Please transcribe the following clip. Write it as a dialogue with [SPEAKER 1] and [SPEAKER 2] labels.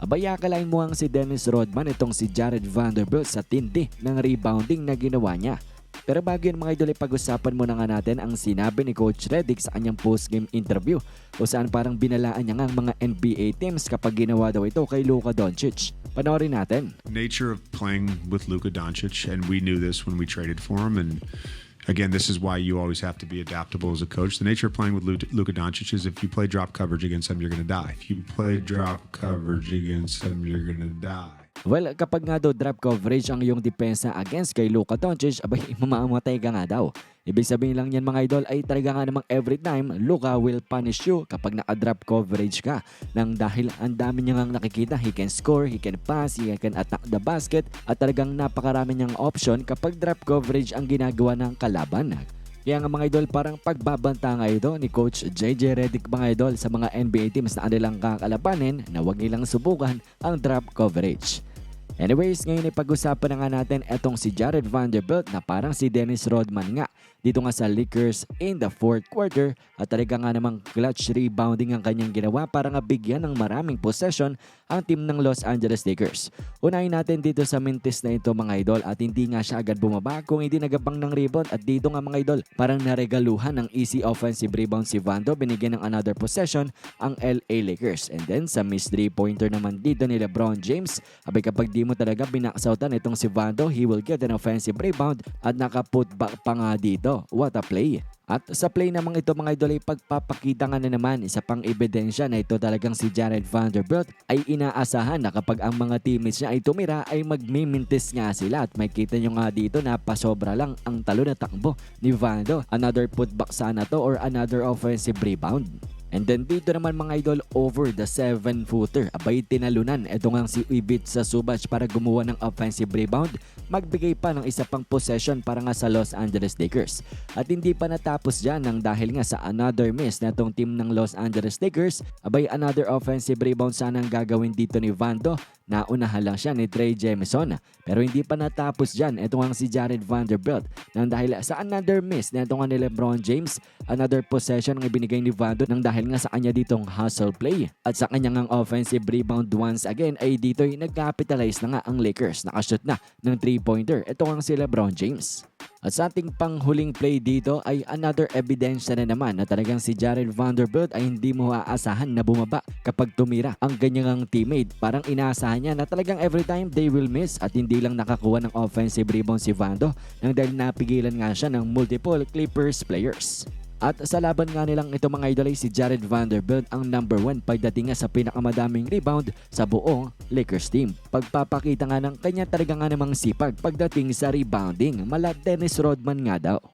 [SPEAKER 1] Abay akalain mo ang si Dennis Rodman itong si Jared Vanderbilt sa tindi ng rebounding na ginawa niya. Pero bago yun mga idol, pag-usapan muna nga natin ang sinabi ni Coach Redick sa kanyang post-game interview kung saan parang binalaan niya nga ang mga NBA teams kapag ginawa daw ito kay Luka Doncic. Panoorin natin.
[SPEAKER 2] nature of playing with Luka Doncic, and we knew this when we traded for him. And again, this is why you always have to be adaptable as a coach. The nature of playing with Lu- Luka Doncic is if you play drop coverage against him, you're going to die. If you play drop coverage against him, you're going to die.
[SPEAKER 1] Well, kapag nga daw drop coverage ang iyong depensa against kay Luka Doncic, abay mamamatay ka nga daw. Ibig sabihin lang yan mga idol ay talaga nga namang every time Luka will punish you kapag naka-drop coverage ka. Nang dahil ang dami niya ngang nakikita, he can score, he can pass, he can attack the basket at talagang napakarami niyang option kapag drop coverage ang ginagawa ng kalaban. Kaya nga mga idol parang pagbabanta nga ito ni Coach JJ Redick mga idol sa mga NBA teams na kanilang kakalabanin na huwag nilang subukan ang drop coverage. Anyways, ngayon ay pag-usapan na nga natin etong si Jared Vanderbilt na parang si Dennis Rodman nga dito nga sa Lakers in the fourth quarter at talaga nga namang clutch rebounding ang kanyang ginawa para nga bigyan ng maraming possession ang team ng Los Angeles Lakers. Unahin natin dito sa mintis na ito mga idol at hindi nga siya agad bumaba kung hindi nagabang ng rebound at dito nga mga idol parang naregaluhan ng easy offensive rebound si Vando binigyan ng another possession ang LA Lakers. And then sa miss 3-pointer naman dito ni LeBron James, abay kapag di mo talaga binakasautan itong si Vando, he will get an offensive rebound at naka-put back pa nga dito. What a play! At sa play namang ito mga idol ay pagpapakita nga na naman isa pang ebidensya na ito talagang si Jared Vanderbilt ay inaasahan na kapag ang mga teammates niya ay tumira ay magmimintis nga sila at may kita nyo nga dito na pasobra lang ang talo na takbo ni Vando. Another putback sana to or another offensive rebound. And then dito naman mga idol over the 7-footer. Abay tinalunan ito nga si Ibit sa Subach para gumawa ng offensive rebound. Magbigay pa ng isa pang possession para nga sa Los Angeles Lakers. At hindi pa natapos dyan nang dahil nga sa another miss na itong team ng Los Angeles Lakers. Abay another offensive rebound sana ang gagawin dito ni Vando. Naunahan lang siya ni Trey Jemison. Pero hindi pa natapos dyan ito nga si Jared Vanderbilt. Nang dahil sa another miss na ito nga ni Lebron James. Another possession ang ibinigay ni Vando nang dahil nga sa kanya ditong hustle play. At sa kanyang ang offensive rebound once again ay dito ay nag-capitalize na nga ang Lakers. Nakashoot na ng 3-pointer. Ito nga si Lebron James. At sa ating panghuling play dito ay another evidence na naman na talagang si Jared Vanderbilt ay hindi mo aasahan na bumaba kapag tumira ang kanyang teammate. Parang inaasahan niya na talagang every time they will miss at hindi lang nakakuha ng offensive rebound si Vando nang dahil napigilan nga siya ng multiple Clippers players. At sa laban nga nilang ito mga idol ay si Jared Vanderbilt ang number 1 pagdating nga sa pinakamadaming rebound sa buong Lakers team. Pagpapakita nga ng kanya talaga nga namang sipag pagdating sa rebounding. Mala Dennis Rodman nga daw.